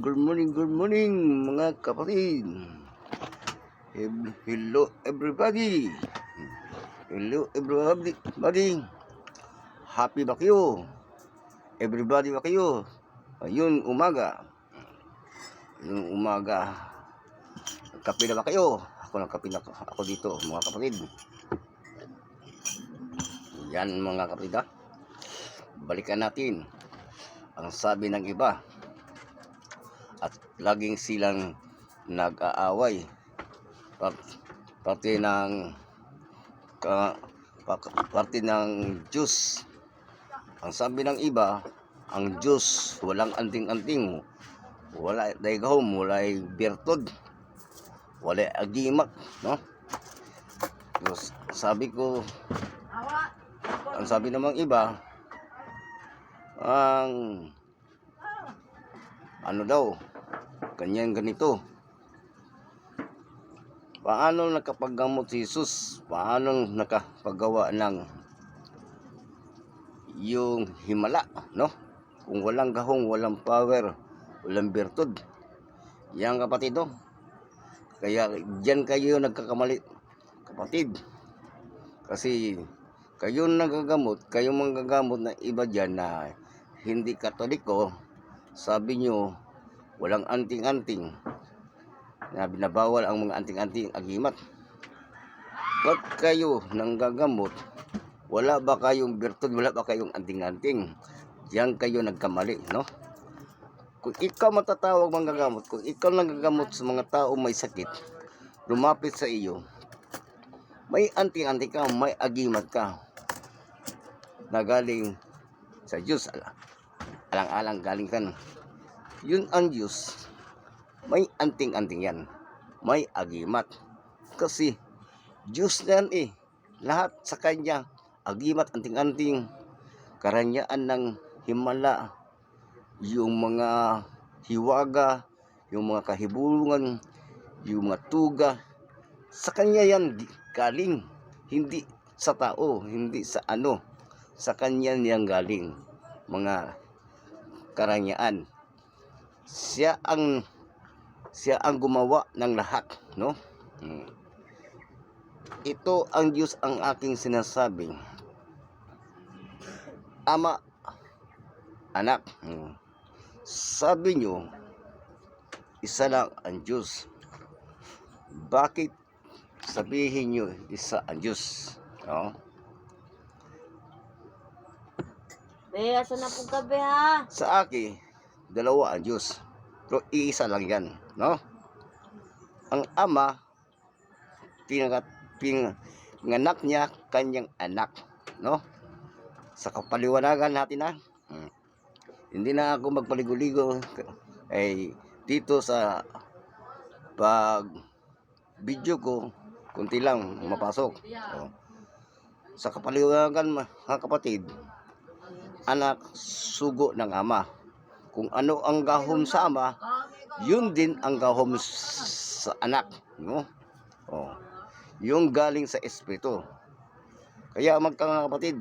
good morning, good morning mga kapatid. Hello everybody. Hello everybody. Happy ba kayo? Everybody ba kayo? Ayun, umaga. Ayun, umaga. Kape na ba kayo? Ako nang kape na ako dito, mga kapatid. Yan mga kapatid ha. Balikan natin ang sabi ng iba at laging silang nag-aaway. Parte ng ka, pa- parte ng Diyos ang sabi ng iba ang Diyos walang anting-anting. Wala daigahom wala birtod wala agimat no? Tapos, sabi ko ang sabi namang iba ang ano daw? Ganyan ganito. Paano nakapaggamot si Jesus? Paano nakapagawa ng yung himala no? Kung walang gahong walang power walang bertud yan kapatid no? Kaya diyan kayo nagkakamali kapatid. Kasi kayo nagagamot kayo manggagamot na iba diyan na hindi katoliko sabi nyo walang anting-anting na binabawal ang mga anting-anting agimat. Ba't kayo nanggagamot? Wala ba kayong birtud? Wala ba kayong anting-anting? Diyan kayo nagkamali, no? Kung ikaw matatawag manggagamot, kung ikaw nanggagamot sa mga tao may sakit, lumapit sa iyo, may anting-anting ka, may agimat ka, na galing sa Diyos. Al- Alang-alang galing kan. Yun ang Diyos. May anting-anting yan. May agimat. Kasi Diyos na yan eh. Lahat sa Kanya, agimat, anting-anting, karanyaan ng himala, yung mga hiwaga, yung mga kahibulungan, yung mga tuga, sa Kanya yan galing. Hindi sa tao, hindi sa ano. Sa Kanya yan galing. Mga karanyaan. Siya ang siya ang gumawa ng lahat, no? Hmm. Ito ang Diyos ang aking sinasabi. Ama, anak. Hmm. Sabi nyo, isa lang ang Diyos. Bakit sabihin nyo isa ang Diyos? No? Be, asa na po ka, be, ha? Sa akin, dalawa ang Diyos. Pero iisa lang yan, no? Ang ama, pinangat, ping, pinganak niya kanyang anak, no? Sa kapaliwanagan natin na, hmm. hindi na ako magpaligo-ligo, ay dito sa pag video ko, kunti lang mapasok. Oh. Sa kapaliwanagan mga kapatid, anak sugo ng ama. Kung ano ang gahom sa ama, yun din ang gahom sa anak, no? Oh. Yung galing sa espiritu. Kaya magka kapatid,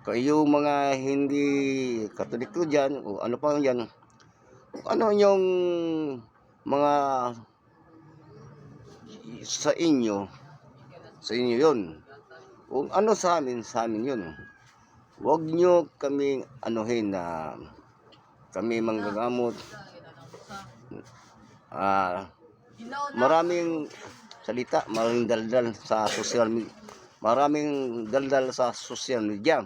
kayo mga hindi katoliko diyan o ano pa yan, ano yung mga sa inyo, sa inyo yun. Kung ano sa amin, sa amin yun. Huwag nyo kami anuhin na kami manggagamot. Ah, maraming salita, maraming daldal sa social media. Maraming daldal sa social media.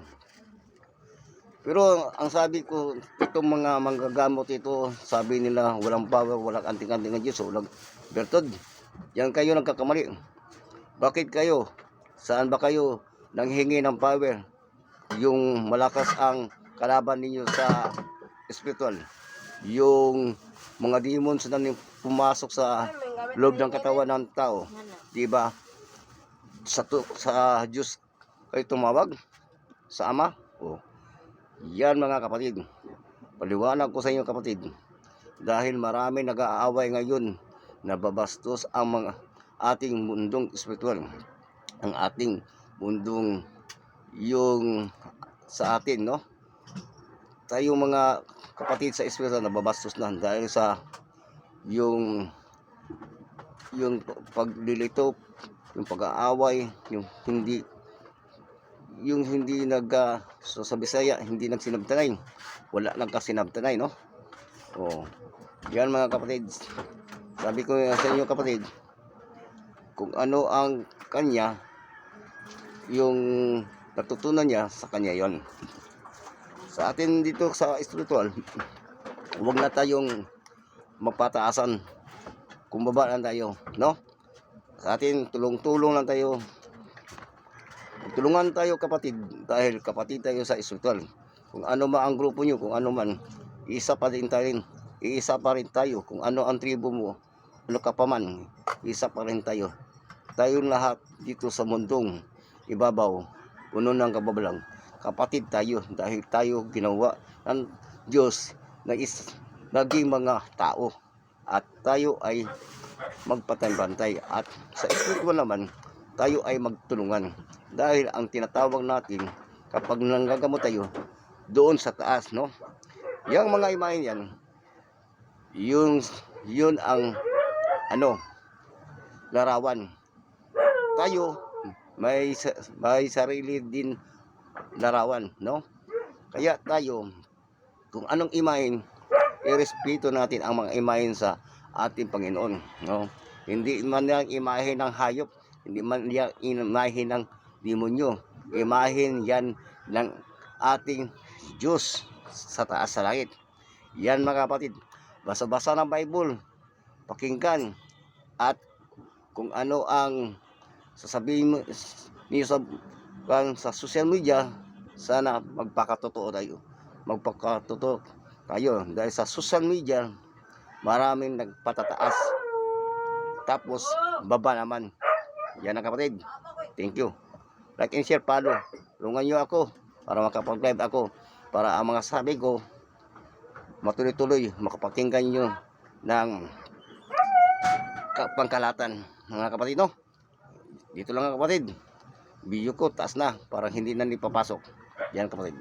Pero ang sabi ko, itong mga manggagamot ito, sabi nila walang power, walang anting-anting ng Diyos, walang bertod. Yan kayo nagkakamali. Bakit kayo? Saan ba kayo nanghingi ng power? Yung malakas ang kalaban ninyo sa spiritual. Yung mga demons na pumasok sa loob ng katawan ng tao. Di ba? Sa, tu- sa Diyos kayo tumawag? Sa Ama? O. Yan mga kapatid. Paliwanag ko sa inyo kapatid. Dahil marami nag-aaway ngayon nababastos ang mga ating mundong spiritual. Ang ating mundong yung sa atin, no? Tayo mga kapatid sa espiritu nababastos na dahil sa yung yung paglilito, yung pag-aaway, yung hindi yung hindi nag uh, so sa Bisaya, hindi nagsinabtanay. Wala nagkasinabtanay, no? Oh. Yan mga kapatid. Sabi ko sa inyo kapatid, kung ano ang kanya, yung natutunan niya sa kanya yon. Sa atin dito sa spiritual, huwag na tayong magpataasan. Kumbaba lang tayo, no? Sa atin, tulong-tulong lang tayo. Tulungan tayo kapatid, dahil kapatid tayo sa spiritual. Kung ano man ang grupo nyo, kung ano man, isa pa rin tayo. Iisa pa rin tayo. Kung ano ang tribo mo, ano ka pa man, isa pa rin tayo. Tayong lahat dito sa mundong ibabaw, puno ng kababalang. Kapatid tayo dahil tayo ginawa ng Diyos na is, naging mga tao. At tayo ay magpatay-bantay. At sa spiritual naman, tayo ay magtulungan. Dahil ang tinatawag natin, kapag nanggagamot tayo, doon sa taas, no? Yang mga imahin yan, yung, yun ang, ano, larawan. Tayo, may, may sarili din larawan, no? Kaya tayo, kung anong imahin, irespeto natin ang mga imahin sa ating Panginoon, no? Hindi man yan imahin ng hayop, hindi man yan imahin ng demonyo, imahin yan ng ating Diyos sa taas sa langit. Yan mga kapatid, basa-basa ng Bible, pakinggan, at kung ano ang sasabihin mo niyo sa, kan- sa social media, sana magpakatotoo tayo. Magpakatotoo tayo. Dahil sa social media, maraming nagpatataas. Tapos, baba naman. Yan ang kapatid. Thank you. Like and share, follow. Tulungan nyo ako para makapag-live ako. Para ang mga sabi ko, matuloy-tuloy, makapakinggan nyo ng ka- pangkalatan. Mga kapatid, no? Dito lang ang kapatid. Video ko, taas na. Parang hindi na nipapasok. Yan kapatid.